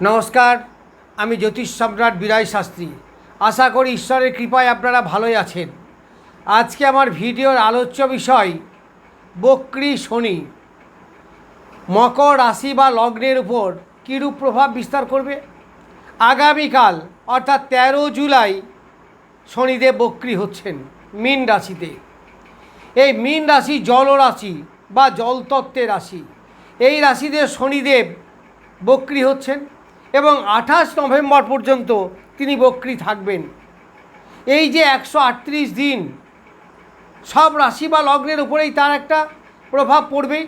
নমস্কার, আমি জ্যোতিষ সম্রাট বিরায় শাস্ত্রী। আশা করি ঈশ্বরের কৃপায় আপনারা ভালোই আছেন। আজকে আমার ভিডিওর আলোচ্য বিষয়, বক্রি শনি। মকর রাশি বা লগ্নের উপর কীরূপ প্রভাব বিস্তার করবে? আগামীকাল, অর্থাৎ তেরো জুলাই, শনিদেব বক্রি হচ্ছেন মীন রাশিতে। এই মীন রাশি জলরাশি বা জলতত্ত্বের রাশি। এই রাশিতে শনিদেব বক্রি হচ্ছেন। এবং আঠাশ নভেম্বর পর্যন্ত তিনি বক্রি থাকবেন। এই যে একশো আটত্রিশ দিন, সব রাশি বা লগ্নের উপরেই তার একটা প্রভাব পড়বেই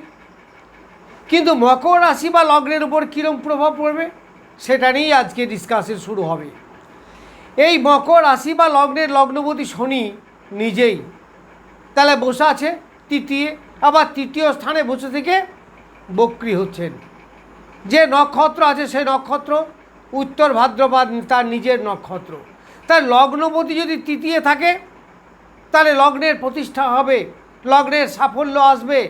কিন্তু মকর রাশি বা লগ্নের উপর কীরকম প্রভাব পড়বে, সেটা নিয়েই আজকে ডিসকাশন শুরু হবে। এই মকর রাশি বা লগ্নের লগ্নপতি শনি নিজেই, তাহলে বসে আছে, তৃতীয়, আবার তৃতীয় স্থানে বসে থেকে বক্রি হচ্ছেন। যে নক্ষত্র আছে সেই নক্ষত্র, উত্তর ভাদ্রপদ তার নিজের নক্ষত্র। তার লগ্নপতি যদি তৃতীয় থাকে, তাহলে লগ্নের প্রতিষ্ঠা হবে, লগ্নের সাফল্য আসবে।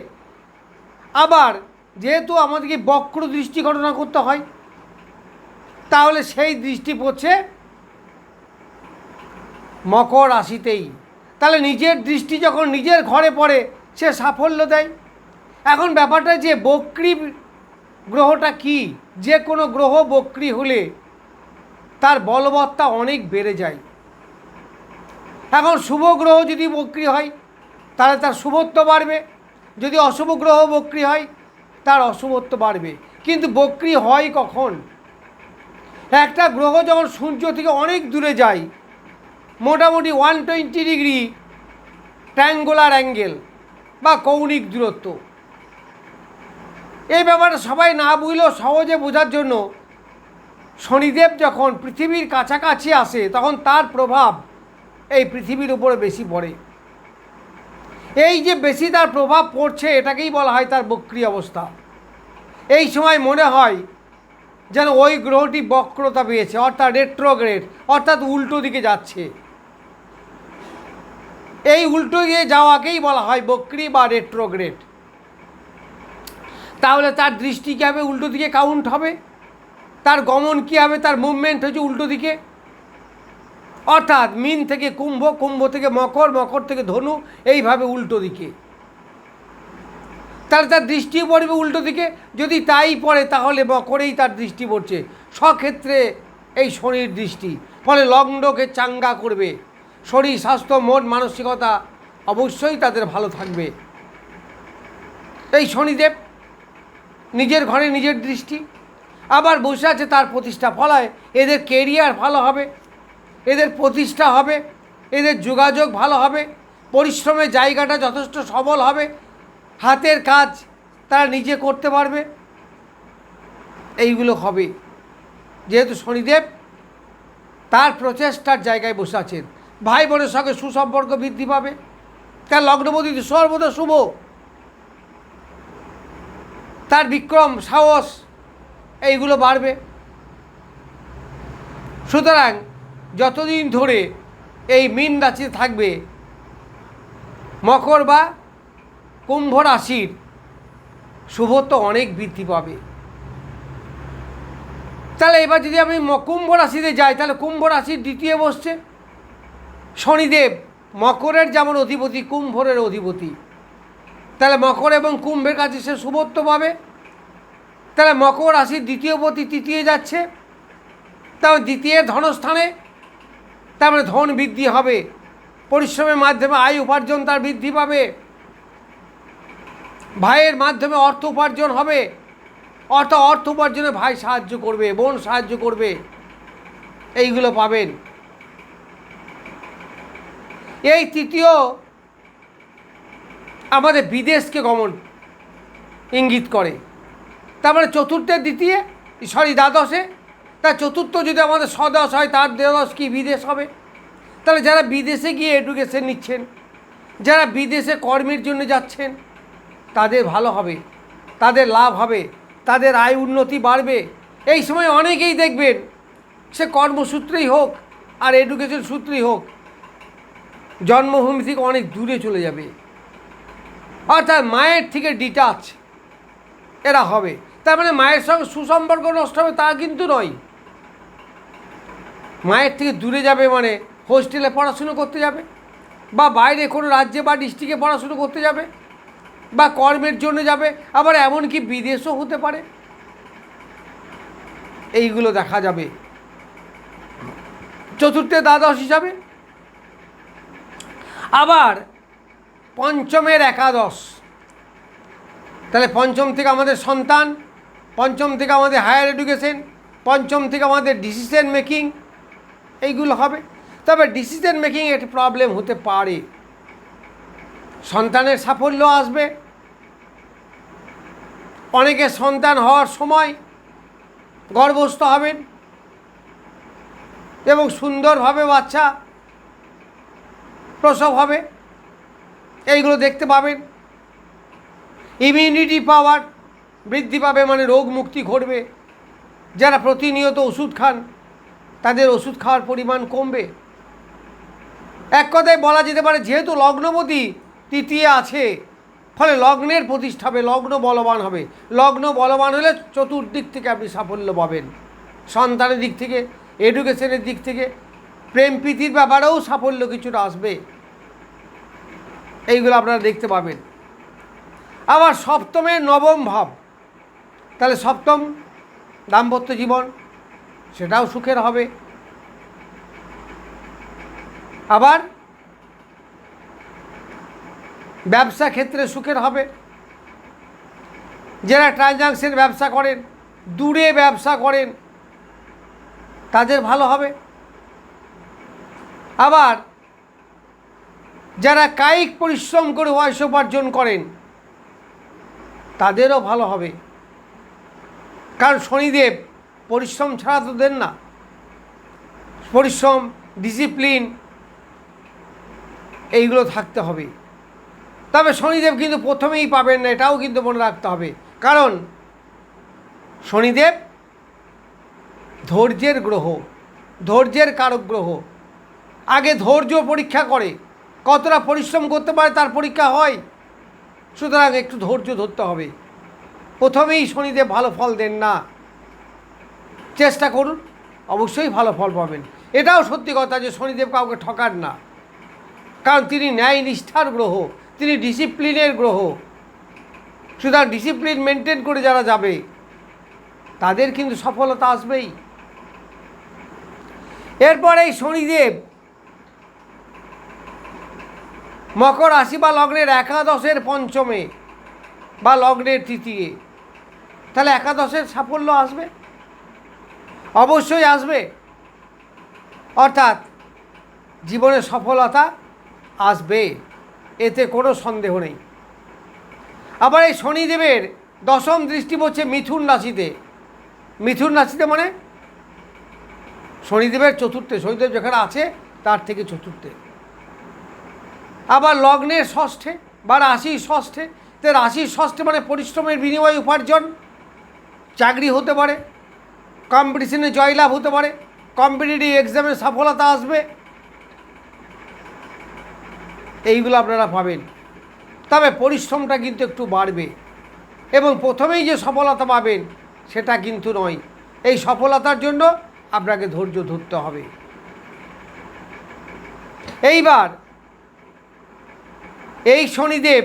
আবার যেহেতু আমাদেরকে বক্র দৃষ্টি ঘটনা করতে হয়, তাহলে সেই দৃষ্টি পড়ছে মকর রাশিতেই। তাহলে নিজের দৃষ্টি যখন নিজের ঘরে পড়ে, সে সাফল্য দেয়। এখন ব্যাপারটা যে বক্রি গ্রহটা কি? যে কোনো গ্রহ বক্রি হলে তার বলবত্তা অনেক বেড়ে যায়। এখন শুভ গ্রহ যদি বক্রি হয়, তাহলে তার শুভত্ব বাড়বে। যদি অশুভ গ্রহ বক্রি হয়, তার অশুভত্ব বাড়বে। কিন্তু বক্রি হয় কখন? একটা গ্রহ যখন সূর্য থেকে অনেক দূরে যায়, মোটামুটি one twenty degree triangular angle বা কৌণিক দূরত্ব। এই ব্যাপারে সবাই না বুঝলেও সহজে বোঝার জন্য। শনিদেব যখন পৃথিবীর কাছাকাছি আসে, তখন তার প্রভাব এই পৃথিবীর উপরে বেশি পড়ে। এই যে বেশি তার প্রভাব পড়ছে, এটাকেই বলা হয় তার বক্রি অবস্থা। এই সময় মনে হয় যেন ওই গ্রহটি বক্রতা পেয়েছে, অর্থাৎ রেট্রোগ্রেড অর্থাৎ উল্টো দিকে যাচ্ছে। এই উল্টো দিয়ে যাওয়াকেই বলা হয় বক্রি বা রেট্রোগ্রেড তাহলে তার দৃষ্টি কী হবে? উল্টো দিকে কাউন্ট হবে? তার গমন কী হবে? তার মুভমেন্ট হচ্ছে উল্টো দিকে? অর্থাৎ মিন থেকে কুম্ভ কুম্ভ থেকে মকর মকর থেকে ধনু, এইভাবে উল্টো দিকে। তাহলে তার দৃষ্টি পড়বে উল্টো দিকে? যদি তাই পড়ে, তাহলে মকরেই তার দৃষ্টি পড়ছে। সক্ষেত্রে এই শনির দৃষ্টি। ফলে লগ্নকে চাঙ্গা করবে। শরীর, স্বাস্থ্য, মন, মানসিকতা অবশ্যই তাদের ভালো থাকবে। এই শনিদেব নিজের ঘরে নিজের দৃষ্টি। আবার বসে আছে তার প্রতিষ্ঠা ফলায়। এদের কেরিয়ার ভালো হবে, এদের প্রতিষ্ঠা হবে, এদের যোগাযোগ ভালো হবে পরিশ্রমের জায়গাটা যথেষ্ট সবল হবে, হাতের কাজ তারা নিজে করতে পারবে। এইগুলো হবে। যেহেতু শনিদেব তার প্রচেষ্টার জায়গায় বসে আছেন। ভাই বোনের সঙ্গে সুসম্পর্ক বৃদ্ধি পাবে। তার লগ্নপতি সর্বদা শুভ। তার বিক্রম, সাহস, এইগুলো বাড়বে। সুতরাং যতদিন ধরে এই মীন রাশিতে থাকবে, মকর বা কুম্ভ রাশির শুভত্ব অনেক বৃদ্ধি পাবে। তাহলে এবার যদি আমি কুম্ভ রাশিতে যাই, তাহলে কুম্ভ রাশির দ্বিতীয় বসছে শনিদেব, মকরের যেমন অধিপতি, কুম্ভরের অধিপতি। তাহলে মকর এবং কুম্ভের কাছে সে শুভত্ব পাবে। তাহলে মকর রাশির দ্বিতীয় পতি তৃতীয় যাচ্ছে। তাহলে দ্বিতীয় ধনস্থানে তার মানে ধন বৃদ্ধি হবে। পরিশ্রমের মাধ্যমে আয় উপার্জন তার বৃদ্ধি পাবে। ভাইয়ের মাধ্যমে অর্থ উপার্জন হবে। অর্থ অর্থ উপার্জনে ভাই সাহায্য করবে, বোন সাহায্য করবে। এইগুলো পাবেন। এই তৃতীয় আমাদের বিদেশকে গমন ইঙ্গিত করে। তার মানে চতুর্থের দ্বিতীয়, সরি, দ্বাদশে। তা চতুর্থ যদি আমাদের স্বদশ হয়, তার দ্বাদশ কি বিদেশ হবে? তাহলে যারা বিদেশে গিয়ে এডুকেশন নিচ্ছেন, যারা বিদেশে কর্মের জন্য যাচ্ছেন, তাদের ভালো হবে, তাদের লাভ হবে, তাদের আয় উন্নতি বাড়বে। এই সময় অনেকেই দেখবেন, সে কর্মসূত্রেই হোক আর এডুকেশন সূত্রেই হোক, জন্মভূমি থেকে অনেক দূরে চলে যাবে। অর্থাৎ মায়ের থেকে ডিটাচ এরা হবে। তার মানে মায়ের সঙ্গে সুসম্পর্ক নষ্ট হবে তা কিন্তু নয়। মায়ের থেকে দূরে যাবে মানে হোস্টেলে পড়াশুনো করতে যাবে বা বাইরে কোনো রাজ্যে বা ডিস্ট্রিক্টে পড়াশুনো করতে যাবে বা কর্মের জন্য যাবে, আবার এমনকি বিদেশও হতে পারে। এইগুলো দেখা যাবে। চতুর্থে দ্বাদশ হিসাবে। আবার পঞ্চমের একাদশ। তাহলে পঞ্চম থেকে আমাদের সন্তান, পঞ্চম থেকে আমাদের হায়ার এডুকেশন, পঞ্চম থেকে আমাদের ডিসিশন মেকিং এইগুলো হবে। তবে ডিসিশন মেকিং একটি প্রবলেম হতে পারে। সন্তানের সাফল্য আসবে। অনেকে সন্তান হওয়ার সময় গর্ভস্থ হবেন এবং সুন্দরভাবে বাচ্চা প্রসব হবে। এইগুলো দেখতে পাবেন। ইমিউনিটি পাওয়ার বৃদ্ধি পাবে মানে রোগ মুক্তি ঘটবে। যারা প্রতিনিয়ত ওষুধ খান, তাদের ওষুধ খাওয়ার পরিমাণ কমবে। এক কথায় বলা যেতে পারে, যেহেতু লগ্নপতি তৃতীয় আছে, ফলে লগ্নের প্রতিষ্ঠা হবে, লগ্ন বলবান হবে। লগ্ন বলবান হলে চতুর্দিক থেকে আপনি সাফল্য পাবেন। সন্তানের দিক থেকে এডুকেশনের দিক থেকে, প্রেম প্রীতির ব্যাপারেও সাফল্য কিছুটা আসবে। এইগুলো আপনারা দেখতে পাবেন। আবার সপ্তমে নবম ভাব। তাহলে সপ্তম দাম্পত্য জীবন, সেটাও সুখের হবে। আবার ব্যবসা ক্ষেত্রে সুখের হবে। যারা ট্রানজাকশন ব্যবসা করেন, দূরে ব্যবসা করেন, তাদের ভালো হবে। আবার যারা কায়িক পরিশ্রম করে বয়স উপার্জন করেন, তাদেরও ভালো হবে। কারণ শনিদেব পরিশ্রম ছাড়া তো দেন না। পরিশ্রম ডিসিপ্লিন এইগুলো থাকতে হবে। তবে শনিদেব কিন্তু প্রথমেই পাবেন না, এটাও কিন্তু মনে রাখতে হবে। কারণ শনিদেব ধৈর্যের গ্রহ, ধৈর্যের কারক গ্রহ। আগে ধৈর্য পরীক্ষা করে কতটা পরিশ্রম করতে পারে তার পরীক্ষা হয়। সুতরাং একটু ধৈর্য ধরতে হবে। প্রথমেই শনিদেব ভালো ফল দেন না। চেষ্টা করুন, অবশ্যই ভালো ফল পাবেন। এটাও সত্যি কথা যে শনিদেব কাউকে ঠকান না। কারণ তিনি ন্যায় নিষ্ঠার গ্রহ, তিনি ডিসিপ্লিনের গ্রহ। সুতরাং ডিসিপ্লিন মেনটেন করে যারা যাবে, তাদের কিন্তু সফলতা আসবেই। এরপর এই শনিদেব মকর রাশি বা লগ্নের একাদশের পঞ্চমে বা লগ্নের তৃতীয়। তাহলে একাদশের সাফল্য আসবে? অবশ্যই আসবে। অর্থাৎ জীবনে সফলতা আসবে, এতে কোনো সন্দেহ নেই। আবার এই শনিদেবের দশম দৃষ্টি পড়ছে মিথুন রাশিতে। মিথুন রাশিতে মানে শনিদেবের চতুর্থে। শনিদেব যেখানে আছে, তার থেকে চতুর্থে। আবার লগ্নের ষষ্ঠে বা রাশির ষষ্ঠে। তো রাশির ষষ্ঠে মানে পরিশ্রমের বিনিময়ে উপার্জন। চাকরি হতে পারে। কম্পিটিশনে জয়লাভ হতে পারে। কম্পিটিটিভ এক্সামে সফলতা আসবে। এইগুলো আপনারা পাবেন। তবে পরিশ্রমটা কিন্তু একটু বাড়বে। এবং প্রথমেই যে সফলতা পাবেন, সেটা কিন্তু নয়। এই সফলতার জন্য আপনাকে ধৈর্য ধরতে হবে। এইবার এই শনিদেব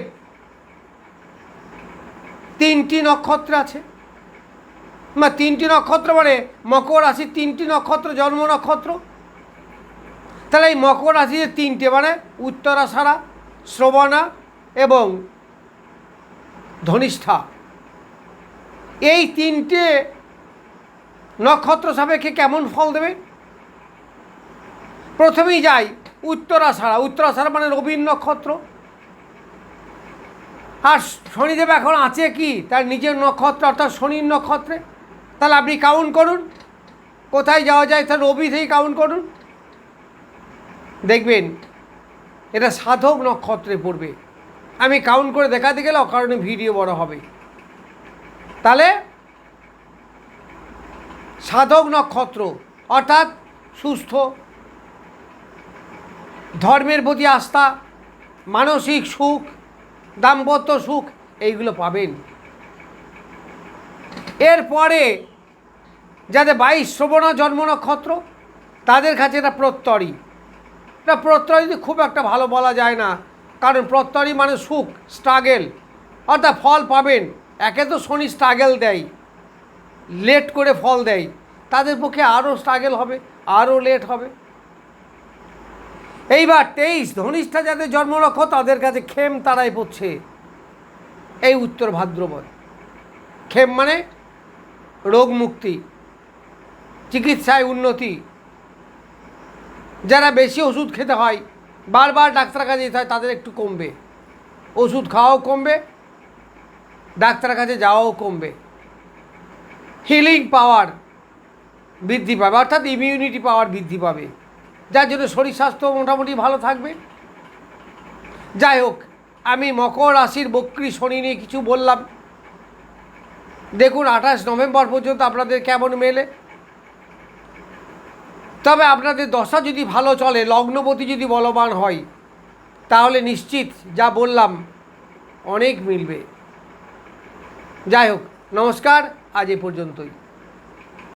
তিনটি নক্ষত্র আছে। না তিনটি নক্ষত্র মানে মকর রাশির তিনটি নক্ষত্র, জন্ম নক্ষত্র। তাহলে এই মকর রাশিতে তিনটে মানে উত্তরাষাঢ়া শ্রবণা এবং ধনিষ্ঠা। এই তিনটে নক্ষত্র সাপেক্ষে কেমন ফল দেবে? প্রথমেই যাই উত্তরাষাঢ়া উত্তরাষাঢ়া মানে রবীন নক্ষত্র। আর শনিদেব এখন আছে কি? তার নিজের নক্ষত্র, অর্থাৎ শনির নক্ষত্রে। তাহলে আপনি কাউন্ট করুন। কোথায় যাওয়া যায় তার রবি থেকেই কাউন্ট করুন। দেখবেন, এটা সাধক নক্ষত্রে পড়বে। আমি কাউন্ট করে দেখাতে গেলে অকারণে ভিডিও বড় হবে। তাহলে, সাধক নক্ষত্র, অর্থাৎ সুস্থ, ধর্মের প্রতি আস্থা, মানসিক সুখ দাম্পত্য সুখ এইগুলো পাবেন। এরপরে যাদের বাইশ শ্রবণা জন্ম নক্ষত্র, তাদের কাছে এটা প্রত্যরী এটা প্রত্যরী খুব একটা ভালো বলা যায় না, কারণ প্রত্যরী মানে সুখ স্ট্রাগেল অর্থাৎ ফল পাবেন। একে তো শনি স্ট্রাগেল দেয় লেট করে ফল দেয়। তাদের পক্ষে আরও স্ট্রাগেল হবে, আরও লেট হবে। এইবার তেইশ ধনিষ্ঠা যাদের জন্মলক্ষ তাদের কাছে খেম তারাই পড়ছে। এই উত্তর ভাদ্রপদ। খেম মানে রোগ মুক্তি, চিকিৎসায় উন্নতি। যারা বেশি ওষুধ খেতে হয়, বারবার ডাক্তারের কাছে যেতে হয়, তাদের একটু কমবে। ওষুধ খাওয়াও কমবে, ডাক্তারের কাছে যাওয়াও কমবে। হিলিং পাওয়ার বৃদ্ধি পাবে, অর্থাৎ ইমিউনিটি পাওয়ার বৃদ্ধি পাবে। যার জন্য শরীর স্বাস্থ্য মোটামুটি ভালো থাকবে। যাই হোক, আমি মকর রাশির বক্রি শনি নিয়ে কিছু বললাম। দেখুন, আঠাশ নভেম্বর পর্যন্ত আপনাদের কেমন মেলে। তবে আপনাদের দশা যদি ভালো চলে, লগ্নপতি যদি বলবান হয়, তাহলে নিশ্চিত যা বললাম, অনেক মিলবে। যাই হোক, নমস্কার, আজ এ পর্যন্তই।